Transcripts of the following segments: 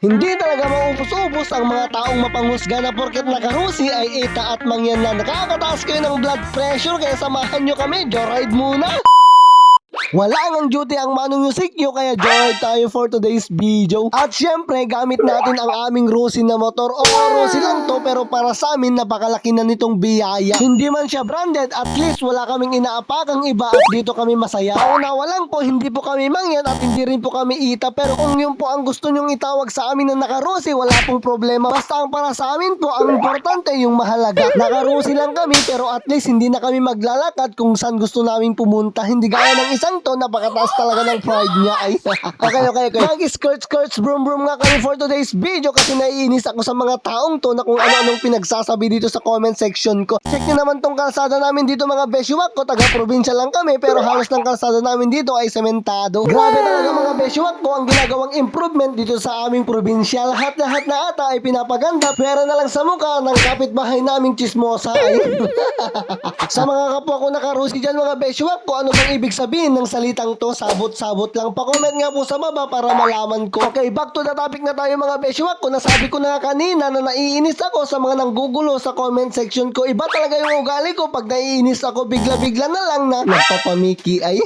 Hindi talaga maupos-upos ang mga taong mapanghusga na porket nakarusi ay ita at mangyan na nakakataas kayo ng blood pressure kaya samahan nyo kami, joyride muna! Wala ngang duty ang Manong Music nyo kaya join tayo for today's video. At syempre, gamit natin ang aming Rusi na motor. O Rusi lang to pero para sa amin napakalaki na nitong biyaya. Hindi man siya branded, at least wala kaming inaapakang iba at dito kami masaya. Paunawa lang po, hindi po kami mangyan at hindi rin po kami ita. Pero kung yun po ang gusto nyong itawag sa amin na nakarusi, wala pong problema. Basta ang para sa amin po, ang importante yung mahalaga. Nakarusi lang kami pero at least hindi na kami maglalakad kung saan gusto namin pumunta. Hindi gaya ng isang to, napakataas talaga ng pride niya. Ay, okay, okay, okay. Mag-skirts, skirts, brum, brum nga kami for today's video kasi naiinis ako sa mga taong to na kung ano-anong pinagsasabi dito sa comment section ko. Check nyo naman tong kalsada namin dito mga beshiwak ko. Taga-probinsya lang kami pero halos ng kalsada namin dito ay sementado. Grabe talaga mga beshiwak ko ang ginagawang improvement dito sa aming probinsya. Lahat-lahat na ata ay pinapaganda. Pera na lang sa mukha ng kapitbahay naming chismosa. Ay. sa mga kapwa ko nakarusi dyan mga beshiwak ko, ano bang ibig sabihin ng salitang to? Sabot-sabot lang. Pa-comment nga po sa baba para malaman ko. Okay, back to the topic na tayo mga beshiwak ko. Nasabi ko na kanina na naiinis ako sa mga nanggugulo sa comment section ko. Iba talaga yung ugali ko pag naiinis ako bigla-bigla na lang na nagpapamiki ay.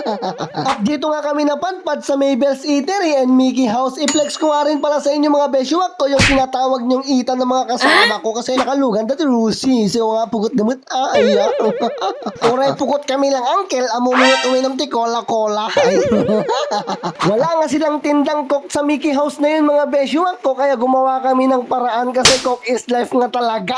At dito nga kami napadpad sa Mabel's Eatery and Mickey House. I-flex ko nga rin pala sa inyo mga beshiwak ko yung tinatawag niyong ita ng mga kasama ko kasi nakalugan dati Lucy. So nga pugot gamot ah, ay ah. Uray pukot kami lang uncle, amumiyot uminom ti cola-cola. Wala nga silang tindang coke sa Mickey House na yun mga beshiwak ko kaya gumawa kami ng paraan kasi coke is life nga talaga.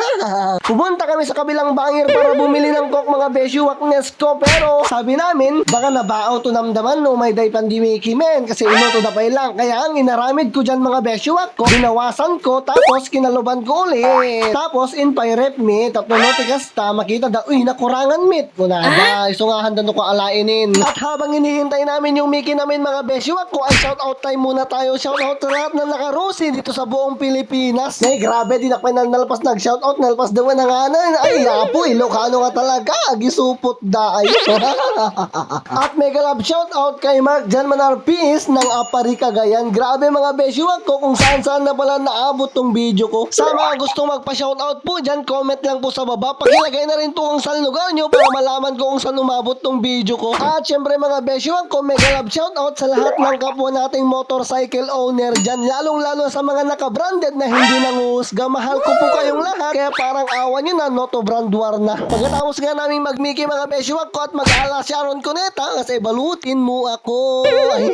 Pumunta kami sa kabilang bangir para bumili ng coke mga beshiwak ko pero sabi namin baka nabaaw to namdaman no? May day pandemiki men kasi ino to dapay lang. Kaya ang inaramid ko dyan mga beshiwak ko binawasan ko tapos kinaluban ko ulit tapos in pirate meat tapos no tikasta makita da uy nakurangan meat muna da isungahan da no ko alainin. At habang hinihintay namin yung Mickey namin mga beshiwak ko ay shout out time muna tayo. Shout out sa lahat na nakarusi dito sa buong Pilipinas. Ay grabe di na pa nalpas nag shout out nalpas daw na nga na ay apo Ilocano nga talaga gisupot da ay at mega love shout out kay Mark Jan Manar Peace ng Apari Cagayan grabe mga beshiwak ko kung saan saan na pala naabot tong video ko. Sa mga gustong magpa shout out po dyan comment lang po sa baba. Pakilagay na rin po ang saan lugar nyo para malaman ko kung saan umabot tong video ko. At syempre mga beshiwak ko mega love shout out sa lahat ng kapwa nating motorcycle owner dyan. Lalong lalo sa mga naka-branded na hindi nanguhusga mahal ko po kayong lahat. Kaya parang awan nyo na no to brand war na. Pagkatapos nga namin magmiki mga beshiwak ko at mag-ala Sharon Cuneta kasi balutin mo ako. Ay.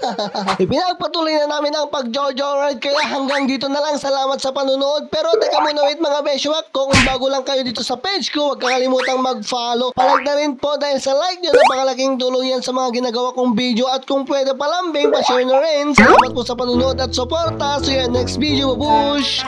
Ipinagpatuloy na namin ang pag-jojo ride kaya hanggang dito na lang. Salamat sa panunood pero teka muna wait mga beshiwak ko kung bago lang kayo dito sa page ko. Huwag kakalimutang mag-follow. Palag na rin po dahil sa like nyo napakalaking tulong yan sa mga ginagawa kong video. At kung pwede palambing pa-share na rin. Salamat po sa panunood at suporta. See you next video babush